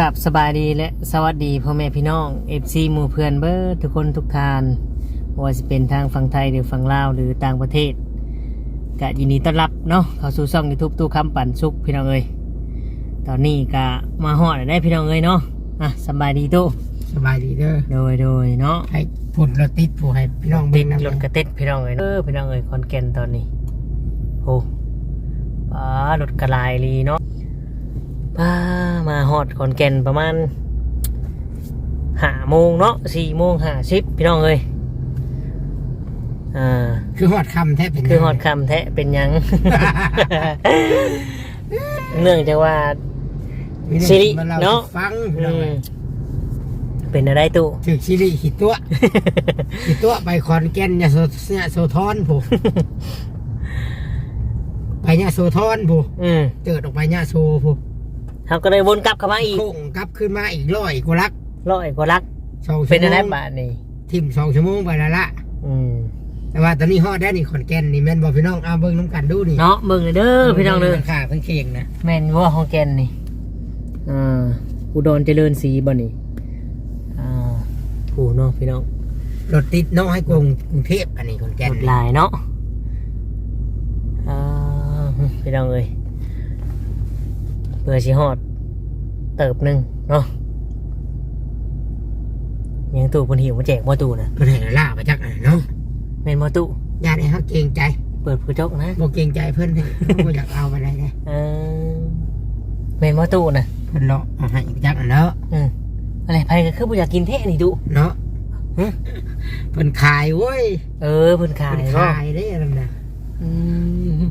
กับสบายดีและสวัสดีพ่อแม่พี่น้อง FC หมู่เพื่อนเบอร์ทุกคนทุกทานบ่ว่าจะเป็นทางฝั่งไทยหรือฝั่งลาวหรือต่างประเทศก็ยินดีต้อนรับเนาะเข้าสู่ช่อง YouTube ตู้คำปั่นสุกพี่น้องเอ้ยตอนนี้ก็มาฮอดได้พี่น้องเอ้ยเนาะอะสบายดีตู้สบายดีเด้อโดยโดยเนาะให้ผลรถติดผู้ให้พี่น้องติเบิ่ดงนำรถกระเต็ดพี่น้องเอ้ยเออพี่น้องเอ้ยคอนแก่นตอนนี้โอ้ป้ารถกระลายลีเนาะป้ามาฮ อดคอนแก่นประมาณห้าโมงเนาะสี่โมงห้าสิบพี่น้องเอ้ยอ่า คือฮอดคำแท้เป็นคือฮอดคำแทะเป็นหยัง เนื่องจากว่ามีรื่องสิริมล่เนาะให้ฟังพี่อืน้องมเอ้ยเป็นอะไรตู้ ถึกชิริหิตัว หิตัวไปขอนแก่นยะโสยะโสธรผู้ ไปยะโสธรผู้อืม เจิดออกไปยะโสผู้ เขาก็เลยวนกลับเข้ามาอีกโค้งกลับขึ้นมาอีกร้อยกว่าลักร้อยกว่าลักสองชั่เป็นวอะไรโมงบาทนี่ทิมสองชั่วโมงไปแล้วละอืมแต่ว่าตอนนี้ฮอดได้นี่ขอนแก่นนี่แม่นบอกพี่น้องเอาเบิ่งน้ำกันดูดิเนาะเบิ่งเลยเด้อพี่น้องเด้อขาทั้งเคียงนะแม่นว่าของแกนนี่อ่าอุดรเจริญศรีบ่นี่อ่าผู้เนาะพี่น้องรถติดเน้องให้กรุงกรุงเทพอันนี้ขอนแก่นกดลายเนาะอ่าพี่น้องเอ้ยเพื่อสิฮอด เติบหนึ่งเนาะยังตู้เพิ่นหิวมาแจกบ่ตู้นะเพิ่นให้ล่าไปจักอันเนาะแม่นบ่ตู้ญาติให้เขาเกรงใจเปิดกระจกนะบอกเกรงใจเพื่อนเลยบ่อยากเอาไปได้เลยเออแม่นบ่ตู้นะเพื่อนเลาะเอาให้อีกจักอันเนาะอืมอะไรไผก็คือบ่อยากกินแท้นี่ตู้เนาะฮะเพิ่นขายเว้ยเออเพิ่นขายเพิ่นเนาะขายได้นั่นน่ะอืม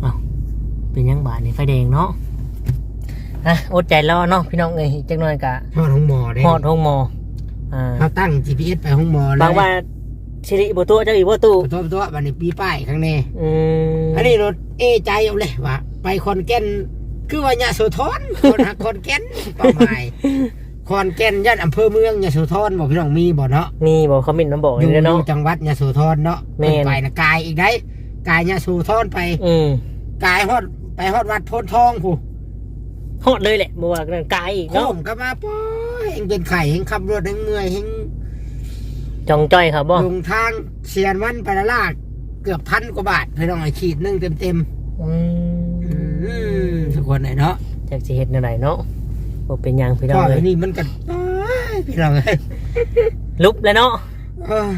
เอา เป็นยังบาทนี่ไฟแดงเนาะอะอดใจรอเนาะพี่น้องเอ้ยอีกจักหน่อยกะทอดห้องหมอได้ฮอดห้องหมออ่าเขาตั้ง GPS ไปห้องหมอเลยบางว่าสิริบ่ตัวเจ้าอีกบ่ตู้ตัวตัววันนี้ปีป้ายข้างในอืมอันนี้รถเอใจเอาเลยว่าไปคอนแก่นคือว่ายะโสธรคนหักคอนแก่นเป้าหมายคอนแก่นย่านอำเภอเมืองยะโสธรบอกพี่น้องมีบ่เนาะมีบอกเขามินมาบอกออยู่ยู่เนาะจังหวัดยะโสธรเนาะแม่นไปนะกายอีกได้กายยะโสธรไปอืมกายฮอด ไปฮอดวัดโพนทองผู้ฮอดเลยแหละบ่ว่ากันไกลอีกโค้เนาะงก็มาป้อยเฮงเป็นไข่เฮงขับรถเฮงเมื่อยเฮงจองจ้อยครับบ่ลงทางเสียนวันไปละลากเกือบพันกว่าบาทพี่น้องไอ้ขีดหนึงเต็มเต็มอืๆอืมมทุกคนไหนเนาะจักสิเฮ็ดแนวใดเนาะบ่เป็นหยังพี่น้อพ่งอเอ้ไอ้ยนี่มันกันอ้ายพี่น้องเอ้ยลุบแล้วเนาะ เอ้ย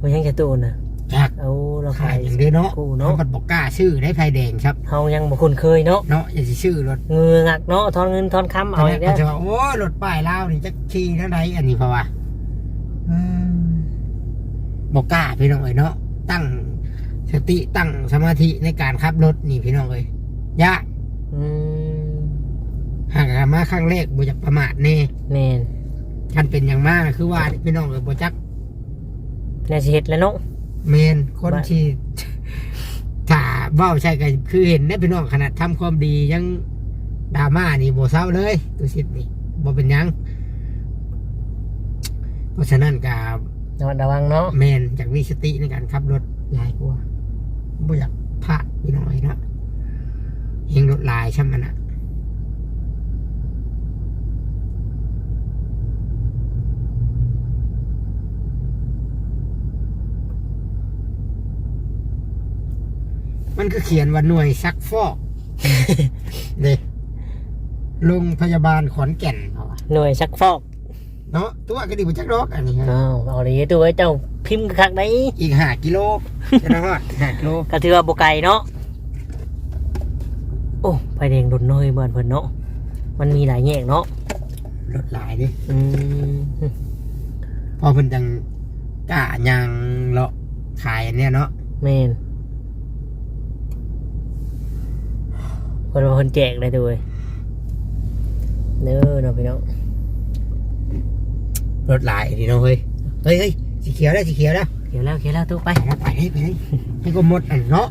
บ่ยังจะตู้น่ะจากเอาเราขาขายยอย่างเดียวเนาะกูเขาเนาะก็บอกกล้าชื่อได้ไฟแดงครับเฮายังบ่คุ้นเคยเนาะเนาะอย่าสิชื่อรถเงืองักเนาะทอนเงินทอนคำตอเอานอีแรกกแล้วเขาจะว่าโอ้ยรถป้ายลาวนี่จะขี่เท่าไหอันนี้เพราะว่าอืมบอกกล้าพี่น้องเอ้ยเนาะตั้งสติตั้งสมาธิในการขับรถนี่พี่น้องเอ้ยยากอืมหากมาครั้งแรกบ่อยากประมาทแน่แม่นคันเป็นอย่างมากคือว่าพี่น้องเอ้ยบ่จักน่าสิเฮ็ดแล้วเนาะ เมนคนว่าที่ถ้าเว้าใช่ก็คือเห็นได้พี่น้องขนาดทำความดียังดราม่านี่บ่เศร้าเลยตัวสิทธิ์นี่บ่เป็นหยัง เพราะฉะนั้นก็ระมัดระวังเนาะแมนจากมีสติในการขับรถหลายกว่าบ่อยากพลาดพี่น้อยเนาะเฮงรถหลายช่ำมันอะ มันก็เขียนว่าหน่วยซักฟอก เด็โรงพยาบาลขอนแก่นเอาวะหน่วยซักฟอกเนาะตัวก็ดีกว่าจักรอกอันนี้ฮะอ้าวเอาเลยตัวไอ้เจ้าพิมพ์คักได้อีกห้ากิโลจะนะฮอดห้ากิโลก็ถือว่าบ่ไกลเนาะโอ้ไฟแดงโดนน้อยเบิ่นเพิ่นเนาะมันมีหลายแยกเนาะรถหลายดิอืมพอเพิ่นจังกล้ายางเลาะขายอันเนี้ยเนาะแม่น เพิ่นว่าเพิ่นแจกเลยตัวเว้ยเด้อเนาะพี่น้องรถหลายดีเนาะเฮ้ยเฮ้ยเฮ้ยสีเขียวแล้วสีเขียวแล้วเขียวแล้วเขียวแล้วตู้ไป ไปแล้วไปเลยไปเลยให้ก็หมดอันเนาะ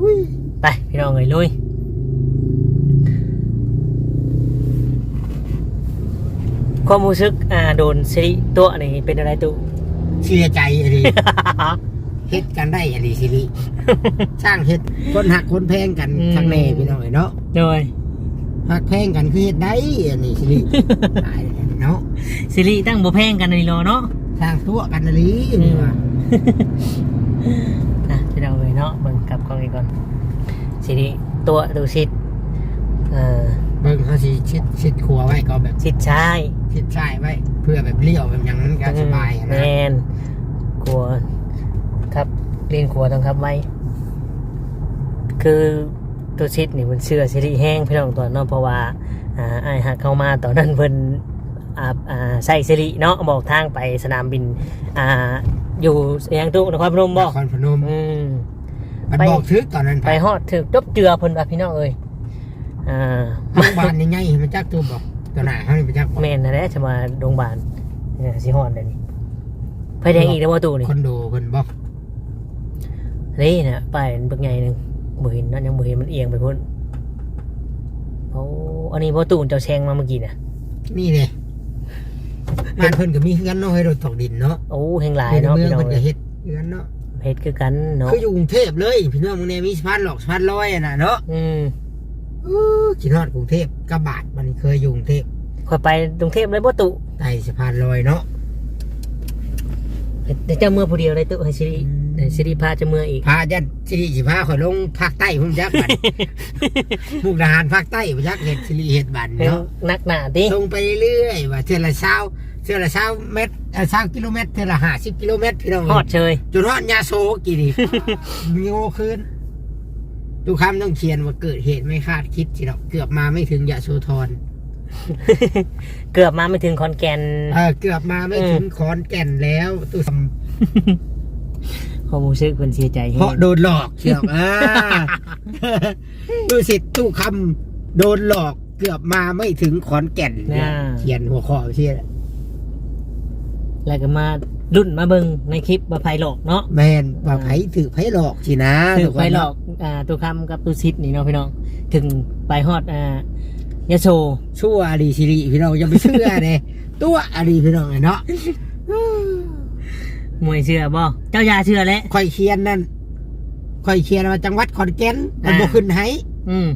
อุ้ยไปพี่น้องเอ้ยลุยความรู้สึกอ่าโดนสิริตัวนี่เป็นอะไรตู้เสียใจอะดิเฮเฮ็ดกันได้อลีสิริสร้างเฮ็ดคนหักคนแพงกันอืมทางแน่พี่น้องเอ้ยเนาะโดยหักแพงกันคือเฮ็ดได้อันนี้สิริ ตายแล้วเนาะสิริตั้งบ่แพงกันนี่รอเนาะ สร้างตัวกันอลีนี่ว่าอะพี่น้องเลยเนาะเบิ่งกลับกล้องอีกก่อนสิริตัวดูชิดเอ่อเบิ่งเขาสิชิดชิดครัวไว้ก็แบบชิดชายชิดซ้ายไว้ เพื่อแบบเลี้ยวแบบอย่างนั้นก็สบายอะแมนะนกลัวครับ เรียนกลัวต้องครับไว้คือตัวชิดนี่มันเชื่อสิริแห้งพี่น้องตัวเนาะเพราะว่าอ่าไอ้ายหักเข้ามาตอนนั้นเพิ่นอ่าอ่าใส่สิริเนาะบอกทางไปสนามบินอ่าอยู่ยังตุนครพนมนบ่ครพนมอืมมันไปบอกทึกตอนนั้นไปฮอดถึกจบเจือเพิ่นว่าพี่น้องเอ้ยอ่าโรงพยาบาลใหญ่ๆมันจักตัวบอกตัวหน้าเขานี่มันจักบอกแม่นนะแหละจะมาโรงพยาบาลเนี่ยสิฮอดเดี๋ยวนี้ไฟแดงอีกแล้วบ่ตู้นี่คอนโดเพิ่นบอก นี่นะป้ายมันเป็นไงหนึ่งบ่เห็นนั่นยังบ่เห็นมันเอียงไปพุ่นโอ้อันนี้พ่อตูนเจ้าแชงมาเมื่อกี้น่ะนี่เลยบ้านเพิ่นก็มีเฮือนเนาะให้รถตกดินเนาะโอ้แห่งหลายในเนาะเมืองพี่น้องเพิ่นก็เอ้ยเฮ็ดเฮือนเนาะเฮ็ดคือกันเนาะคืออยู่กรุงเทพเลย พี่น้องมึงเนี่ยมีสะพานหลอกสะพานลอยอะน่ะเนาะอืมอู้คิดฮอดกรุงเทพกระบาดมันเคยอยู่กรุงเทพคอยไปกรุงเทพเลยบ่ตุใต้สะพานลอยเนาะแต่เจ้าเมื่อผู้เดียวเลยตุให้สิริ อืมให้สิริพาเจ้าเมื่ออีก พาญาติสิริสิพาข่อยลงภาคใต้พุ่มจักบัดมุกดาหารภาคใต้พุ่มจักเฮ็ดสิริเฮ็ดบัดเป็นเนาะนักหนาติลงไปเรื่อยๆว่าเทื่อละเช้าเทื่อละเช้าเมตรเอ่อเช้ากิโลเมตรเทื่อละ50กิโลเมตรพี่น้องฮอดเชยจนฮอดยาโซกี่นี่มีโง่ขึ้นทุกคำต้องเขียนว่าเกิดเหตุไม่คาดคิดสิเนาะเกือบมาไม่ถึงยะโสธรเกือบมาไม่ถึงคอนแกนเออเกือบมาไม่ถึงขอนแก่นแล้วตุส ความรู้สึกเพิ่นเสียใจเพราะโดนหลอกเชือกอ่าดูสิตู้คำโดนหลอกเกือบมาไม่ถึงขอนแก่นเนี่ยเขียนหัวข้อเชี่ยแล้วก็มารุ่นมาเบิ่งในคลิปว่าไผหลอกเนาะแมนว่าไผถือไผหลอกสินะถึงไปหลอกอ่าตัวคำกับตัวซิดนี่เนาะพี่น้องถึงไปฮอดอ่ายะโซชั่วอารีสิริพี่น้องอย่าไปเชื่อเลยตัวอารีพี่น้องเนาะ มวยเชื่อบ่เจ้ายาเชื่อแล้วค่อยเขียนนั่นค่อยเขียนว่าจังหวัดขอนแก่นมันอ่า บ่ขึ้นให้อืม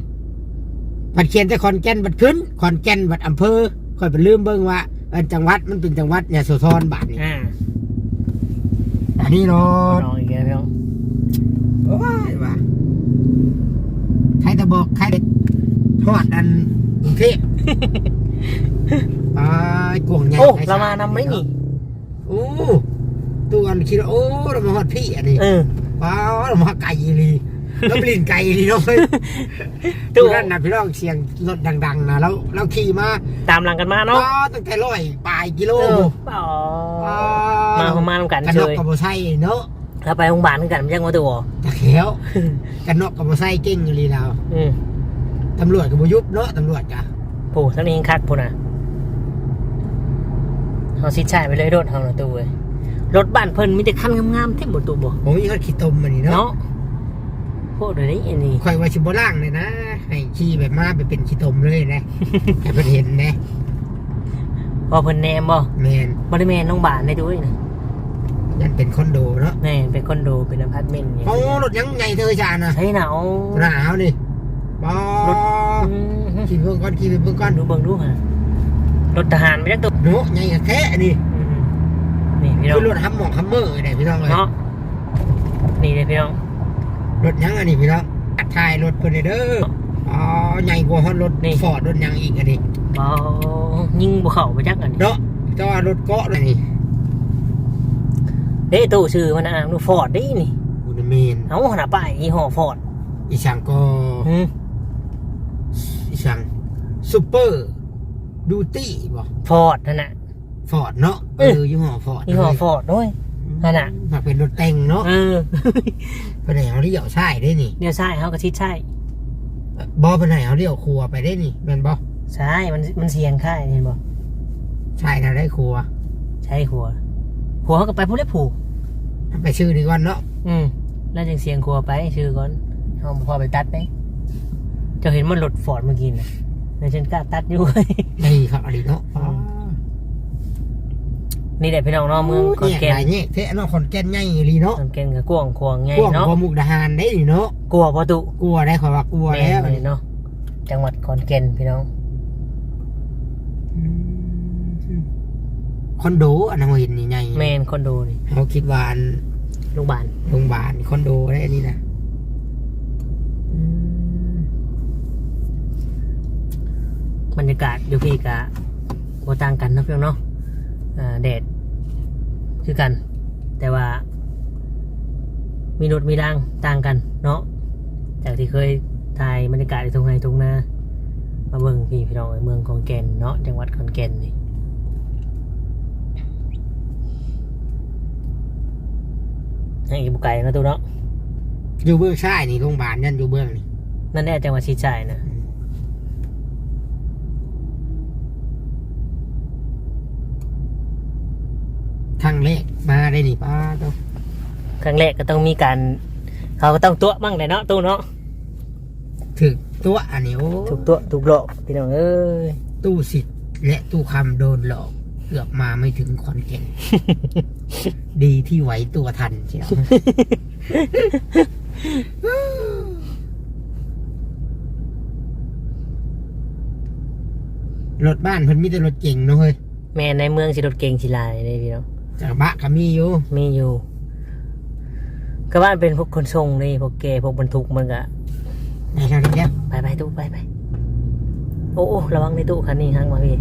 บัดเขียนแต่ขอนแก่นบัดขึ้นขอนแก่นบัดอำเภอค่อยไปลืมเบิ่งว่าเอิ้นจังหวัดมันเป็นจังหวัดยะโสธรบาดนี้อ่าอันนี้รถน้องอีกแล้วพี่น้องโอ้ยว่าใครตะบอกใครเด็ดทอดอันกรุงเทพ ไปกวงใหญ่โอ้ไพศเรามานำไหมนี่ โอ้ ตัวอันคิดว่าโอ้เรามาฮอดพี่อันนี้เออ ว้าวเรามาไก่อีหลีแล้วปลินไก่อีหลีเนาะเฮ้ยตู้ตู้นั่นนะพี่น้องเสียงรถดัง ๆนะแล้วเราขี่มาตามหลังกันมาเนาะว้าวตั้งแต่ร้อยปลายกิโลเอออ๋อว้าวมาประมาณกันกันเฉนกยกับโบไซเนาะแล้วไปโรงพยาบาลคือกันยังมาตัวตะแขวกันนกกับโบไซเก่งอีหลีเราอืมตำรวจกับโบยุบเนาะตำรวจกะโอ้ทั้งนี้ยังคักพุ่นน่ะเอาซิดใช่ไปเลยรถเฮาน่ะตู้เว้ย รถบ้านเพิ่นมีแต่คันงามๆเท่หมดตัวบ่ผมมีคนขี่ตมมันนี่เนาะเนาะโคตรเลยอันนี้คอยว่าชิบล่างเลยนะให้ขี่แบบมาไปเป็นขี่ตมเลยนะ ให้เพิ่นเห็นนะพอเพิ่นแนมบ่แมนบ่ได้แม่นโรงพยาบาลได้ด้วยนะยันเป็นคอนโดเนาะแม่นเป็นคอนโดเป็นอพาร์ตเมนต์อย่างโอ้เงี้ยรถยังไงเธอจานะใช่หนาวหนาวนี่บออืมขี่เพิ่งก้อนขี่เพิ่งก้อนดูเบิ่งดูฮะรถทหารไม่ได้ตัวโน้ไงแท้นี่อืมนี่ พี่น้อคืงอรถฮัมหมองฮัมเมอร์ไงพี่น้องเลยเนาะนี่เลยพี่น้องรถยังอันนี้พี่น้องอัดทายรถเพิ่นเด้ออ๋อใหญ่กว่าฮอนรถนี่ฟอร์ดรถยังอีกอันนี้บ่ยิงบ่เข้าไปจักอันนี้เนาะแต่ว่ารถเกาะเลยนี่เด้ตู้ชื่อมันอะนูฟอร์ดเด้นี่อุนเมนเอ้าหน้าป้ายยี่ห้อฟอร์ดอีสังก็อืมอีสังซูเปอร์ดูตี้บ่ฟอร์ดนั่นน่ะ ฟอร์ดเนาะเอเอออยี่ห้อฟอร์ดยี่ห้อฟอร์ดด้วยนั่นน่ะมาเป็นรถแต่งเนาะเออเป็นไหนเอาเลี้ยวใช่ได้นี่เดี๋ยวใช่เฮาก็ชิดใช่บอเป็นไหนเอาเลี้ยวครัวไปได้นี่แม่นบอใช่มันมันเสียงค่ายเห็นบ่ใช่นะได้ครัว ใช่หัวหัวเขาก็ไปพูดได้ผูกไปชื่อดีก่อนเนาะอืมแล้วจังเสียงครัวไปชื่อก่อนเอาพอไปตัดไปเจะเห็นมันรถฟอร์ดเมื่อกี้นะในฉันกล้าตัดอยู่ได้ครับอะไรเนาะอืม นี่แหละพี่น้องเนาะเมืองขอนเนี่ยแก่นหลายเนี่ยเทะเนาะขอนแก่นใหญ่อีหลีเนาะขอนแก่นกับกวางควางไงพวกเนาะพวมุกดาหารได้นี่เนาะกลัวประตูกลัวได้ขอยว่ากลัวแม่แล้วนเลยเนาะจังหวัดขอนแก่นพี่น้องอืมคอนโดอันนั้นเราเห็นนี่ไงแมนคอนโดนี่เขาคิดว่าอันโรงพยาบาลโรงพยาบาลคอนโดได้อันนี้นะอืมบรรยากาศอยู่พี่กะบ่ต่างกันเนาะพี่น้องเนาะอ่าแดด คือกัน แต่ว่า มีรถมีรางต่างกัน เนาะจากที่เคยถ่ายบรรยากาศในทุ่งไร่ทุ่งนามาเบิ่งพี่พี่น้องเอ้ยเมืองขอนแก่นเนาะจังหวัดขอนแก่นนี่ยังอีกบุไก่นาะตัวเนาะอยู่เบื้องซ้ายนี่โรงพยาบาลนั่นอยู่เบื้องนี่นั่นแน่จังหวัดชีจ่ายนะ ทางเลขมาได้นี่ป้าต้องครั้งแรกก็ต้องมีการ เขาก็ต้องตัวบ้างเลยเนาะตู้เนาะถึกตัวอันนี้โอ้ถูกตัวถูกหลอกพี่น้องเอ้ยตู้สิทธิ์และตู้คำโดนหลอกเกือบมาไม่ถึงขอนแก่น ดีที่ไหวตัวทันเชียว รถบ้านเพิ่นมีแต่รถเก่งเนาะเฮ้ย แม่ในเมืองสิรถเก่งสิลายเลยพี่น้อง จากบะก็มีอยู่มีอยู่ก็ว่ามันเป็นพวกคนส่งนี่พวกเกย์พวกบรรทุกมันก็ในทางนี้ครับไปไปตู้ไปไปโอ้โอ้ระวังในตู้คันนี้ฮังมาพี่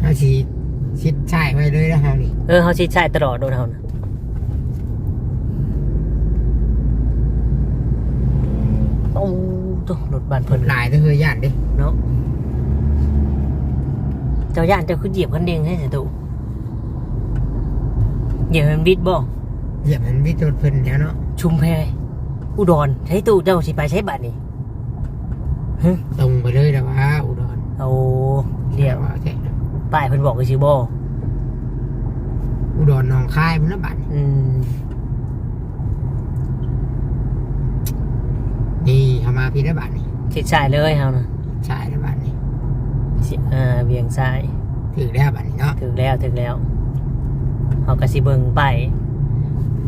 เอาสีชิดใช่ไว้เลยนะฮะนี่เออเขาชิดใช่ตลอดโดนเขานะโอ้ตู้รถบานเพิ่นหลายเด้อเฮ้ยย่านเด้เนาะเจ้าย่านเจ้าคือเหยียบคันเด้งให้สิตู้ เหยียบให้มันบิดบ่เหยียบมันวิจรเพิ่นแล้วเนาะชุมแพอุดรใช้ตู้เจ้าสิไปใช้บัตรนี่ฮึตรงไปเลยนะว่าอุดรเอาเรียกว่าแท้ป้ายเพิ่นบอกคือสิบ่อุดรหนองคายมันนะบัดนี่อืมนี่เข้ามาพี่นะบัดนี่ชิดซ้ายเลยเฮานะใช่นะบัดนี่สิอ่าเวียงซ้ายถึงแล้วบัดนี่เนาะถึงแล้วถึงแล้ว เฮาก็สิเบิ่งป้าย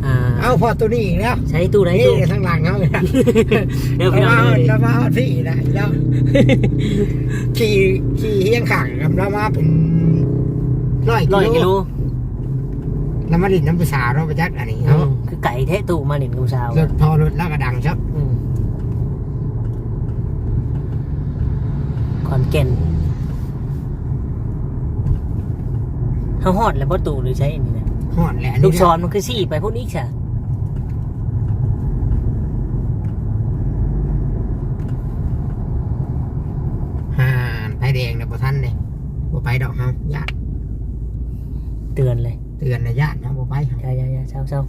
อ่าเอาพอตัวนี้อีกแล้วใช้ตู้ไหนนี่ตู้ข้างหลังเขาเนี่ยเดี๋ยวพี่น้องเราเอ้ยเรามาเอาที่นะแล้วขี่ขี่เฮียงขังกับเรามาเป็นร้อยร้อยกิกิโลโลแล้วมาดินน้ำประสาเราไปจักอันนี้อืเขามคือไก่แท้ตู้มาเล่นกับสาวรถพอรถแล้วก็ดังครับอืมขอนแก่นเฮาฮอดแล้วบ่ตู้หรือใช้อันนี้นะ หอนแหละลูกศรมันคือสี่ไปพวกนี้ใช่ห่านไฟแดงนะบ่ทันเลยบ่ไปดอกเฮาญาติเตือนเลยเตือนนะญาตินะบ่ไปเฮาอย่าอย่าอย่าเศร้าเศร้า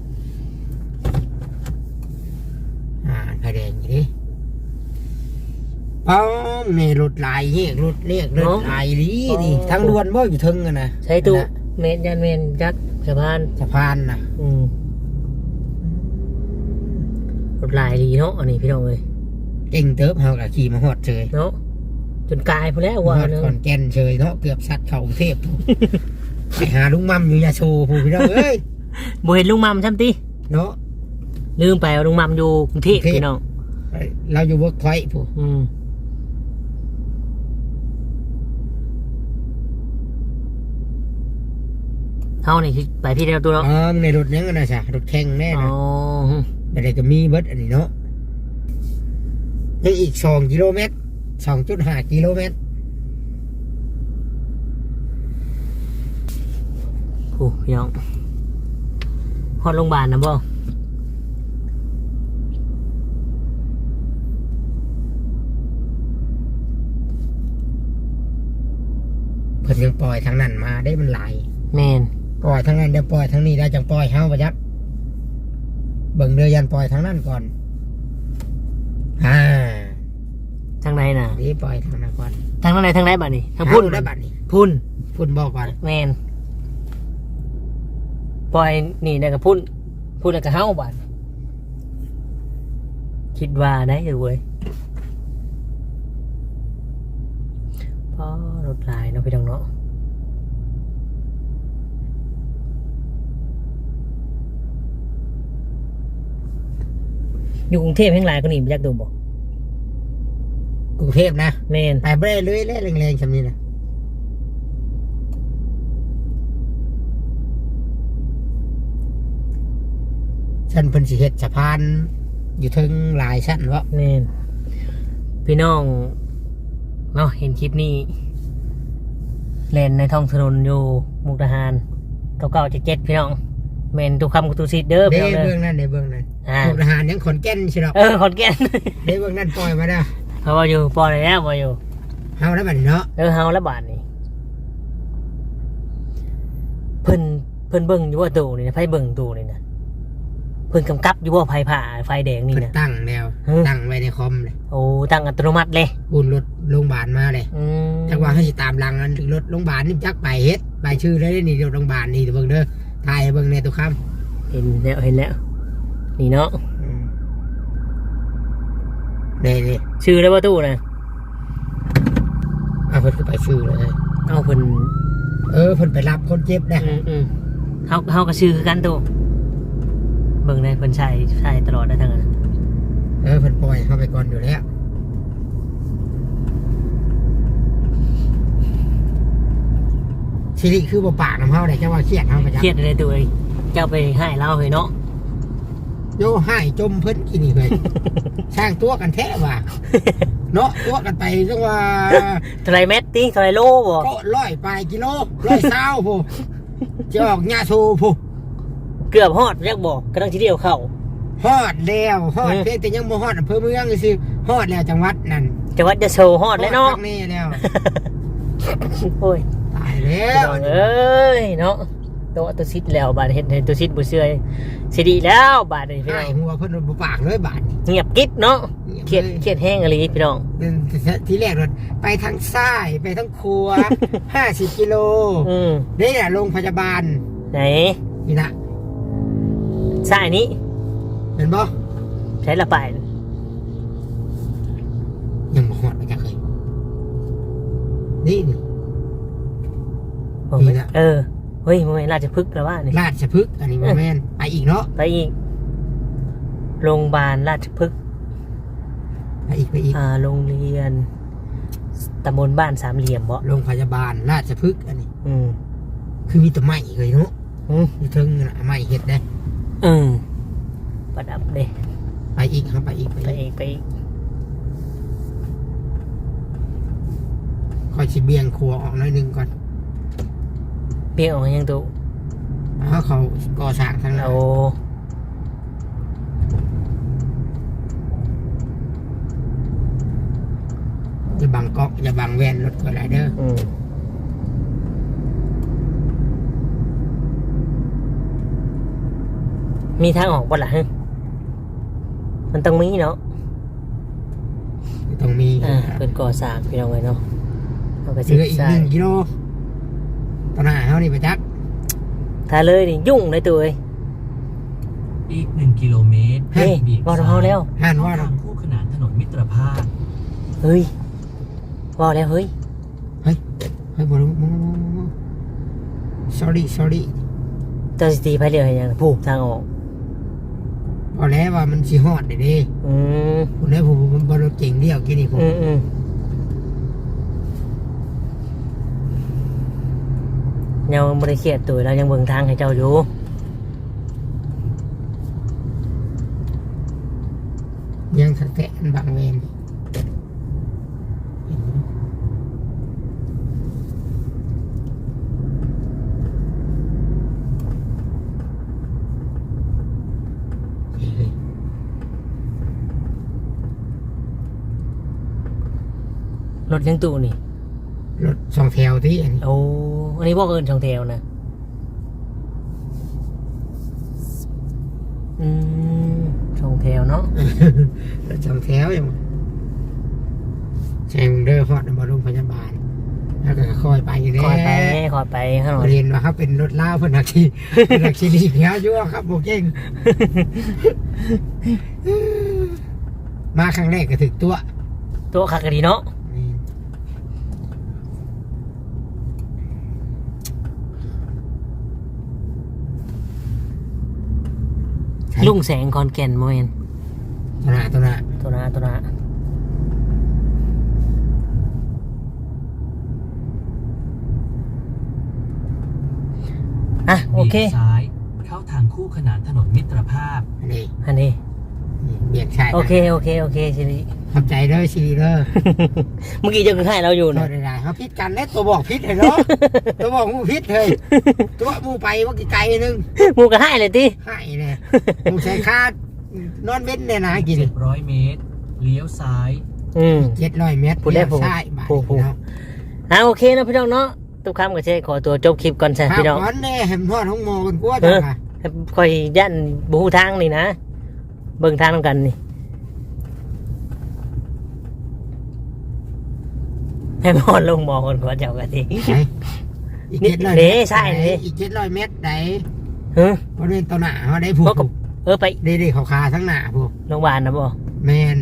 ห่านไฟแดงอยู่ดิป้อมนี่รถลายเรียกรถเรียกรถลายลีนี่ทางด่วนบ่อยู่ทึงอะนะใช้ตู้นั่นน่ะเมตรยันเมนจัก สะพานสะพานน่ะอืมรถลายดีเนาะอันนี้พี่น้องเลยเก่งเติบเฮาก็ขี่มาฮอดเฉยเนาะจนกลายไปแล้วฮว่าอดเนาะขอนแก่นเฉยเนาะเกือบสัตว์เข้ากรุงเทพไปหาลุงมัมอยู่ยาโชผู้พี่น้องเอ้ยบ่เห็นลุงมัมช่ำติเนาะลืมไปว่าลุงมัมอยู่กรุงเทพกรุงเทพพี่น้องเราอยู่เวิร์กพอยต์ผู้อืม เฮานี่คือไปพี่เดียวตัวเนาะอ๋อในรถยังกันนะจ๊ะรถแข่งแน่อ๋นะอไม่ได้ก็มีเบิดอันนี้เนาะยังอีกสองกิโลเมตรสองจุดห้ากิโลเมตรโอ้พี่น้องฮอดโรงพยาบาลนะบ่เพิ่นยังปล่อยทางนั้นมาได้มันหลายแมน ปล่อยทางนั้นเดี๋ยวปล่อยทางนี้ได้จังปล่อยเฮาประยักเบิ่งเดือยันปล่อยทางนั้นก่อนอ่าทางไหนน่ะนี่ปล่อยทางนั้นก่อนทางไหนทางไหนบัดนี้ทางพุ่นเอได้บัดนี้พุ่นพุ่นบอกก่อนแมนปล่อยนี่ได้กับพุ่นพุ่นแล้วก็เฮาบัดคิดว่าได้อยู่เว้ยพอรถหลายเนาะพี่น้องเนาะ อยู่กรุงเทพแห่งหลายก็นี่ไปจักดูบ่กรุงเทพนะแม่นไปเบ้เลยเลยแรงๆชำนี้นะชั้นเพิ่นสิเฮ็ดสะพาน อยู่ถึงหลายชั้นวะแม่นพี่น้องเนาะเห็นคลิปนี้เล่นในท้องถนนอยู่มุกดาหารเก้าเก้าเจ็ดเจ็ดพี่น้องแม่นทุกคำกุตุสิทธิ์เด้อเด้พี่น้องเด้เบื้อองนั้นเด้เบื้องนั้น อ่าพวกทหารยังขอนแก่นใช่หรอกเออขอนแก่นเด้เบื้องนั้นปล่อยมาได้เขาว่าอยู่ปอไหนแล้วว่าอยู่เฮาแล้วบัดนี้เนาะเออเฮาและบาทนี่เพิ่นเพิ่นเบิ่งอยู่ว่าตูนี่นะไฟเบิ่งตูนี่นะเพิ่นกำกับอยู่ว่าไฟผ่าไฟแดงนี่เพิ่นนะ ตั้งแล้วเออ ตั้งไว้ในคอมเลยโอ้ตั้งอัตโนมัติเลยอุ่นรถโรงพยาบาลมาเลยอืมจักว่าเขาสิตามหลังอันรถโรงพยาบาลนี่จักไปเฮ็ดไปชื่อเลยเด้นี่รถโรงพยาบาลนี่เบิ่งเด้อถ่ายให้เบิ่งในตัวคำเห็นแล้วเห็นแล้ว นี่เนาะเด้เด้ชื่อแล้วว่าตู้นะเอาเพิ่นคือไปชื่อเลย เอาเพิ่นเออเพิ่นไปรับคนเจ็บได้อืมอืมเฮาเฮาก็ชื่อคือกันตู้เบิ่งได้เพิ่นใช้ใช้ตลอดได้ทั้งนั้นเออเพิ่นปล่อยเข้าไปก่อนอยู่แล้วสิริคือบ่ปากน้ำเฮาได้จังว่าเครียดเฮาไปจักเครียดเลยตู้เอ้ยเจ้าไปให้เราเฮ้ยเนาะ โยให้จมเพิ่นกินนี่เฮ้ยสร้างตัวกันแท้ว่ะเนาะตัวกันไปจังว่าเท่าไรเม็ดติเท่าไรโลบ่ก็ร้อยปลายกิโลร้อยเศร้าผู้จะออกหญ้าโซผู้เกือบฮอดเรียกบอกกำลังทีเดียวเข้าฮอดแล้วฮอดเออเพียงแต่ยังบ่ฮอดอำเภอเมืองสิฮอดแล้วจังหวัดนั่นจังหวัดจะโชว์ฮอดเลยเนาะฮอดภคนี้แล้วโอ้ยตายแล้พี่วน้องเอ้ยเนาะ ตัวตัวซิดแล้วบาดเห็นเห็นตัวซิดบ่เชื่อสิดีแล้วบาดนี้พี่น้ให้องหัวเพิ่นบ่ปากเลยบาดนี่เงียบกิ๊บเนาะงีบเครียดลเครียดแห้งอะไรพี่น้องเป็นทีแรกรถไปทางซ้ายไปทางครัว50กิโลอืมนี่แหละโรงพยาบาล ไหนนี่นะสายนี้เห็นบ่ใช้ละไปยังบ่ฮอดมาจักเคยนี่นี่ผมนี่นะเออ เฮ้ยมันราชพฤกษ์แล้วว่านี่ราชพฤกษ์อันนี้บ่แม่นไปอีกเนาะไปอีกโรงพยาบาลราชพฤกษ์ไปอีกไปอีกอ่าโรงเรียนตำบลบ้านสามเหลี่ยมบ่โรงพยาบาลราชพฤกษ์อันนี้ อืมคือมีแต่ไม้เลยเนาะอืมอยู่เทิงน่ะไม้เฮ็ดได้เออประดับเลยไปอีกครับไปอีกไปไปอีกอีกไปอีกคอยสิเบี่ยงครัวออกหน่อยหนึงก่อน เบี้ยออกยังตัวเพราะเขาก่อสร้างทางนั้นโอ้จะบังก๊อกจะบังแวนรถก็ไรเด้ออืมมีทางออกบ่ล่ะฮะมันต้องมีเนาะต้องมีอ่าเป็นก่อสร้างพี่น้องไว้เนาะเอาไปเหสิลืออีกใช่หนึ่งกิโลตอนหน้าเขานี่ไปจักถ้าเลยนี่ยุ่งเลยตัวเอ้ยอีกหนึ่งกิโลเมตรเฮ้ยบีบบอกเราแล้วห่านเข้าว่าทางคู่ขนานถนนมิตรภาพ เฮ้ยว่าแล้วเฮ้ย เฮ้ย เฮ้ยบอล sorry sorry เจ้าสิตีไปเรียวเห็นยังผู้ทางออกพอแล้วว่ามันสิฮอดเด้เด้อืมผมได้ผมบอลเก่งเดียวกินนี่ผม อืมอืม ยังบริเครียดตัวเรายังเบิ่งทางให้เจ้าอยู่ยังสะแตะอันบางเวนเฮ้ยรถยังตู้นี่ รถสองแถวที่อันนี้ โอ้ อันนี้บอกเอินช่องแถวนะอืมช่องแถวเนาะรถสองแถวอย่างใช่มึงเด้อฮอดมาโรงพยาบาล แล้วก็ค่อยไปอยู่เด้คอยไปคอยไปข้างหลังเรียนว่าเขาเป็นรถล่าเพิ่นนักที่เป็นนักที่ดีเพียยั่วครับโบเก่งมาครั้งแรกก็ถึกตัว ตัวคักกะดีเนาะ ใช่ ลุงแสงคอนแก่นโมเอนตัวหน้าตัวหน้าตัวหนาตัวหนาอะโอเคลี้ยวซ้ายเข้าทางคู่ขนานถนนมิตรภาพ อันนี้อันนี้นี่เบียกใช่โอเค โอเค โอเคสิริ ขอบใจเด้อชีเด้อเมื่อกี้เจะคือให้เราอยู่โทนะษได้ๆเขาพิษกันเด้ตัวบอกพิษเลยเนาะ ตัวบอกมูพิษเลยตัวมูไปว่ากี่ไกลนึงหมูก็ให้เลยติให้เลยมูใช้คาดนอนเว้นเนี่ยนะกิน700เมตร เลี้ยวซ้าย อืม เจ็ดร้อยเมตรพูดได้ผมใช่บาทพูดพูด เนาะอะโอเคนะพี่น้องเนาะทุกคำก็ใช่ขอตัวจบคลิปก่อนใช่ข้าวพี่น้องก้อนเนี่ยเห็นทอดของโมกันกลัวเอจังอค่ะคอยยันบูทางนี่นะ เบิ่งทางนำกันนี่ ให้มอนลงมองคนก่อนเจ้ากันทีไหนอีกนี่เจ็ดร้อยเด้เมตรใช่เด้ อีกเจ็ดร้อยเมตรไหนเฮ้ยบริเวณตัวหน้าเขาได้ผูกพวกกับเออไปได้ได้เขาคาทั้งหน้าผูกโรงพยาบาลนะบ่แมน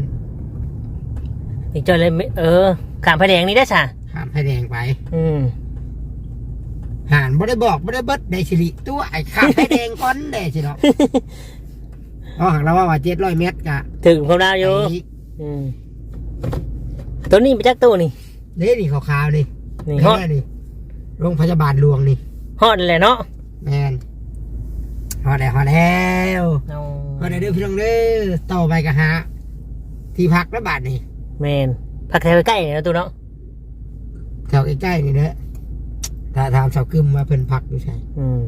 อีกจอยเลยไม่เออขามไฟแดงนี่ได้ช่ะข้ามไฟแดงไปอืมหานบ่ได้บอกบ่ได้เบิดได้สิริตัวไอ้ข้ามไฟแดงก่อนได้สิเนาะ อ๋อหากเราว่าว่าเจ็ดร้อยเมตรกะถึงความดาวอยู่ไอ้อืมตัวนี้ไปจักตัวนี่ เด้นี่ขาวๆนี่นี่นี่ฮอดนี่โรงพยาบาลหลวงนี่ฮอดเลยเนาะแมนฮอดแล้วฮอดแล้วเอาฮอดแล้วเด้อพี่น้องเด้อต่อไปกะฮะที่พักระบาดนี่แมนพักแถวใกล้ๆนี่นะตัวเนาะแถวใกล้ๆนี่เด้อถ้าถามชาวกึมว่าเพิ่นพักอยู่ใช่อืม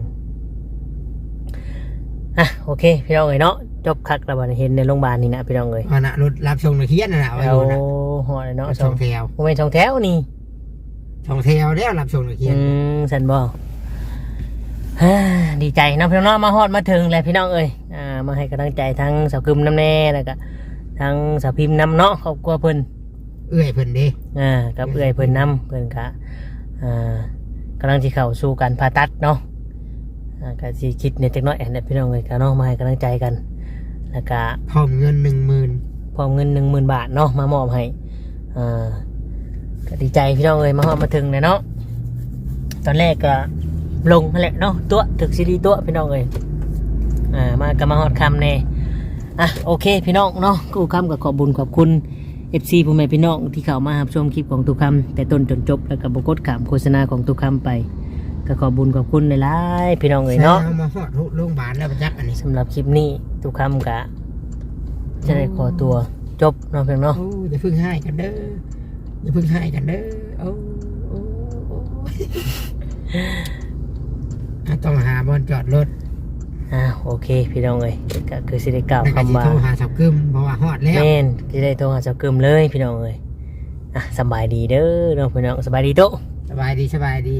อะโอเค พี่น้องเอ้ยเนาะ จบคักแล้วบัดนี้เห็นในโรงพยาบาลนี่นะพี่น้องเอ้ยเอานะรถรับส่งนักเรียนน่ะนะเอาไว้เอาดูนะฮอดเลยเนาะสสอองงแถวโมเมนต์สองแถวนี่สองแถวแล้วรับส่งนักเรียอืนมสันบอฮ่าดีใจเนาะพี่น้องเนาะมาฮอดมาถึงแล้วพี่น้องเอ้ยอ่ามาให้กำลังใจทั้งสาวกึมน้ำแน่แล้วก็ทั้งสาวพิมพ์น้ำเนาะครอบครัวเพิ่น เอื้อยเพิ่นเด้อ่ากับเอื้อยเพิ่นน้ำเพิ่นกะอ่ากำลังที่เข้าสู่การผ่าตัดเนาะอ่าก็สิคิดในจักหน้อยแอนเด็พี่น้องเอ้ยก็เนาะมาให้กำลังใจกัน แล้วก็พร้อมเงินหนึ่งหมื่นพร้อมเงินหนึ่งหมื่นบาทเนาะมามอบให้อ่าก็ดีใจพี่น้องเอ้ยมาฮอดมาถึงเลยเนาะตอนแรกก็ลงนั่นแหละเนาะตัวถึกซีดีตัวพี่น้องเอ้ยอ่ามาก็มาฮอดคำแน่อะโอเคพี่น้องเนาะกูคำกับขอบบุญขอบคุณ FC ผู้แม่พี่น้องที่เข้ามารับชมคลิปของตุกคำแต่ต้นจนจบแล้วก็บกดขามโฆษณาของตุกคำไป ก็ขอบบุญขอบคุณหลายๆพี่น้องเอ้ยเนาะเอามาฮอดโรงพยาบาลแล้วประจักษ์อันนี้สำหรับคลิปนี้ตุกคำกะจะได้ขอตัวจบเนาะเพียงเนาะโอ้อย่าเพิ่งให้กันเด้ออย่าเพิ่งให้กันเด้อโอ้โอ้โอ้อะต้องหาบอนจอดรถอ่าโอเค พี่น้องเอ้ยก็คือสิได้กล่าวแล้วก็สิคำว่าโทรหาสับกึมเพราะว่าฮอดแล้วแม่นที่ได้ตัวหาเจ้ากึมเลยพี่น้องเอ้ยอะสบายดีเด้อเนาะพี่น้องสบายดีโตะสบายดีสบายดี